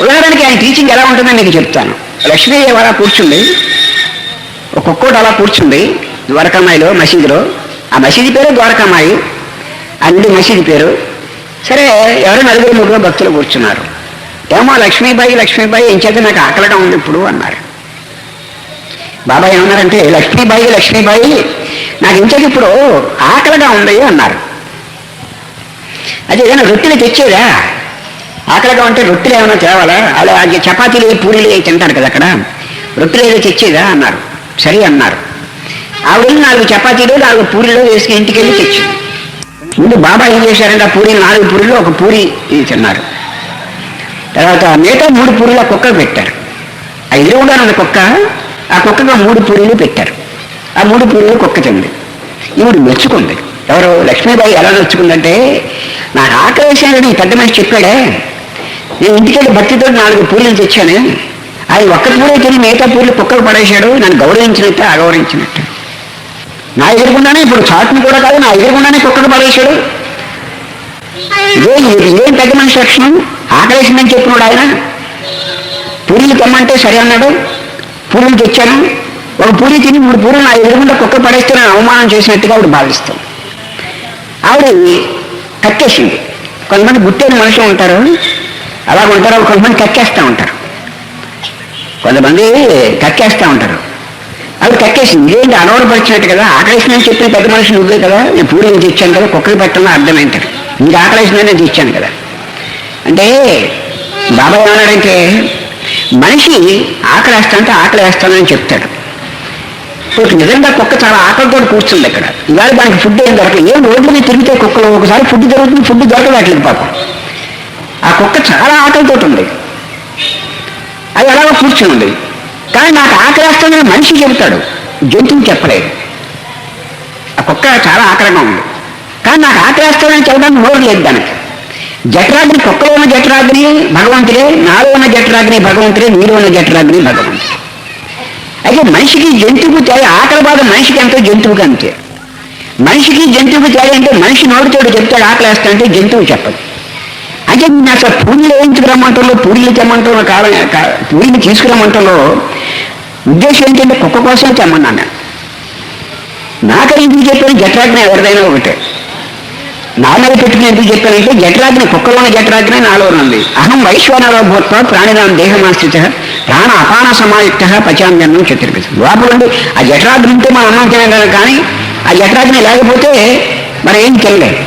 ఉదాహరణకి ఆయన టీచింగ్ ఎలా ఉంటుందని మీకు చెప్తాను. లక్ష్మీ అలా కూర్చుంది. ఒక అలా కూర్చుంది ద్వారకామాయిలో మసీదులో. ఆ మసీదు పేరు ద్వారకామాయి అంది మసీదు పేరు. సరే ఎవరో నలుగురు ముగ్గురు భక్తులు కూర్చున్నారు. ఏమో లక్ష్మీబాయి లక్ష్మీబాయి ఇంచేత నాకు ఆకలిగా ఉంది ఇప్పుడు అన్నారు. బాబా ఏమన్నారంటే లక్ష్మీబాయి లక్ష్మీబాయి నాకు ఇంతకు ఇప్పుడు? ఆకలిగా ఉంది అన్నారు. అదే ఏదైనా రొట్టెలు తెచ్చేదా? ఆకలిగా ఉంటే రొట్టెలు ఏమైనా తేవాలా? అలా అది చపాతీలు పూరీలు తింటారు కదా అక్కడ? రొట్టెలు ఏదో తెచ్చేదా అన్నారు. సరే అన్నారు. ఆవిడ వెళ్ళి నాలుగు చపాతీలు నాలుగు పూరీలు వేసుకుని ఇంటికి వెళ్ళి తెచ్చింది ముందు బాబా ఏం చేశారంటే ఆ పూరి నాలుగు పూరీలు ఒక పూరి తిన్నారు. తర్వాత మిగతా మూడు పూరీలు ఆ కుక్కకు పెట్టారు. ఆ ఎదురుగుండా ఉన్న కుక్క. ఆ కుక్కగా మూడు పూరీలు పెట్టారు. ఆ మూడు పూరీలు కుక్క తింది. ఈవిడ మెచ్చుకుంది. ఎవరు లక్ష్మీబాయి ఎలా నచ్చుకుందంటే నాకు ఆకలి వేసానని పెద్ద మనిషి చెప్పాడే. నేను ఇంటికెళ్ళి భక్తితో నాలుగు పూలు తెచ్చాను. ఆయన ఒక్క పూరే తిని మిగతా పూలు కుక్కకు పడేశాడు. నన్ను గౌరవించినట్టు అగౌరవించినట్టు నా ఎదురుకుండానే ఇప్పుడు చాటుని కూడా కాదు నా ఎదురుకుండానే కుక్కకు పడేశాడు. ఏం ఇదేం పెద్ద మనిషి లక్షణం? ఆకలేసిందని చెప్పినాడు ఆయన. పూరీలు తెమ్మంటే సరే అన్నాడు. పూరీలు తెచ్చాను. ఒక పూరి తిని మూడు పూరీలు నా ఎదురుకుండా కుక్క పడేస్తే నేను అవమానం చేసినట్టుగా ఆవిడ భావిస్తాం ఆవిడ కట్టేసింది కొంతమంది గుట్టైన మనుషులు ఉంటారు. అలాగ ఉంటారు కొంతమంది కక్కేస్తూ ఉంటారు. కొంతమంది కక్కేస్తూ ఉంటారు. అవి కక్కేసింది. ఇదేంటి అనవరపరిచినట్టు కదా. ఆకలేసిందని చెప్పిన పెద్ద మనిషి నువ్వే కదా. నేను పూరీలు తెచ్చాను కదా. కుక్కకి పెట్టడం అర్థమైంటారు నీకు ఆకలేసిందని తెచ్చాను కదా. అంటే బాబా ఏమన్నాడంటే మనిషి ఆకలి వేస్తానంటే ఆకలి వేస్తానని చెప్తాడు. ఇప్పుడు నిజంగా కుక్క చాలా ఆకలితో కూర్చుంది ఇక్కడ. ఇవాళ దానికి ఫుడ్ ఏం దొరకదు ఏం రోడ్ల తిరిగితే కుక్కలు? ఒకసారి ఫుడ్ దొరుకుతుంది ఫుడ్ దొరకట్లేదు పాపం. కుక్క చాలా ఆకలితో ఉంది అది ఎలాగో అలాగ ఉంది కానీ నాకు ఆకలిస్తుందని మనిషి చెబుతాడు. జంతువు చెప్పలేదు. ఆ కుక్క చాలా ఆకలిగా ఉంది. కానీ నాకు ఆకలి చెప్పడానికి నోరు లేదు దానికి. జఠరాగ్ని కుక్కలో ఉన్న జఠరాగ్ని భగవంతుడే నాలో ఉన్న జఠరాగ్ని భగవంతుడే నీలో ఉన్న జఠరాగ్ని భగవంతుడే. అయితే మనిషికి జంతువుకు తేడా ఆకలి బాధ మనిషికి ఎంతో జంతువుకి అంతే. మనిషికి జంతువుకి తేడా అంటే మనిషి నోటితోడు చెప్తాడు ఆకలి వేస్తాడంటే జంతువు చెప్పదు. అంటే నేను అసలు పూరీలు వేయించుకురమ్మంటలో పూరీలు తెమ్మంటలో కాలం కా- పూరీలు తీసుకురమ్మంటలో ఉద్దేశం ఏంటంటే కుక్క కోసం తెమ్మన్నాను నేను. నాకని ఎందుకు చెప్పాను జట్రాజ్ఞ ఎవరిదైనా ఒకటే. నా పెట్టుకుని ఎందుకు చెప్పానంటే జట్రాజ్ఞ కుక్కలోని జట్రాజ్ఞ జఠరాగ్ని నాలో ఉంది అహం వైశ్వనర భూత్వ ప్రాణినాం దేహమాశ్రిత ప్రాణ అపాన సమాయుక్త పచాంజన్నం చతుర్భుజ లోపలండి ఆ జఠరాగ్ని ఉంటే మనం అన్నం తినగలం కానీ ఆ జఠరాగ్ని లేకపోతే మనం ఏం తినలేదు.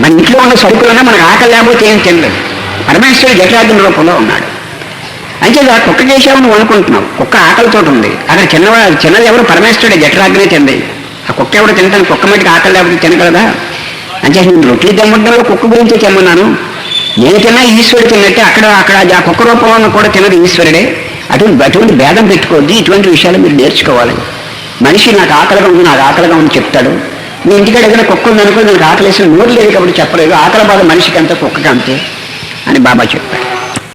మన ఇంట్లో ఉన్న సరుకులన్నా మనకు ఆకలి లేకపోతే ఏం తినలేదు. పరమేశ్వరుడు జఠరాగ్ని రూపంలో ఉన్నాడు. అంటే ఆ కుక్క చేసావు నువ్వు అనుకుంటున్నావు. కుక్క ఆకలితో ఉంది. అక్కడ చిన్నవాడు చిన్నది ఎవరు? పరమేశ్వరుడే జఠరాగ్నే తింది. ఆ కుక్క ఎవరు తింటాను కుక్క మటుకు ఆకలి లేకపోతే తినగలదా? అంటే నేను రొట్టెలు తెమ్మంటున్నావు కుక్క గురించి తెమ్మన్నాను. నేను తిన్నా ఈశ్వరుడు తిన్నట్టే అక్కడ అక్కడ ఆ కుక్క రూపంలో కూడా తిన్నది ఈశ్వరుడే. అటువంటి అటువంటి భేదం పెట్టుకోవద్దు. ఇటువంటి విషయాలు మీరు నేర్చుకోవాలి. మనిషి నాకు ఆకలిగా ఉంది నాకు ఆకలిగా ఉంది చెప్తాడు. మీ ఇంటికాడ ఏదైనా కుక్క ఉంది అనుకో నాకు ఆకలి వేసిన నోరు లేదు కాబట్టి చెప్పలేదు. ఆకలి బాధ మనిషికి అంత కుక్కకి అంతే అని బాబా చెప్పాడు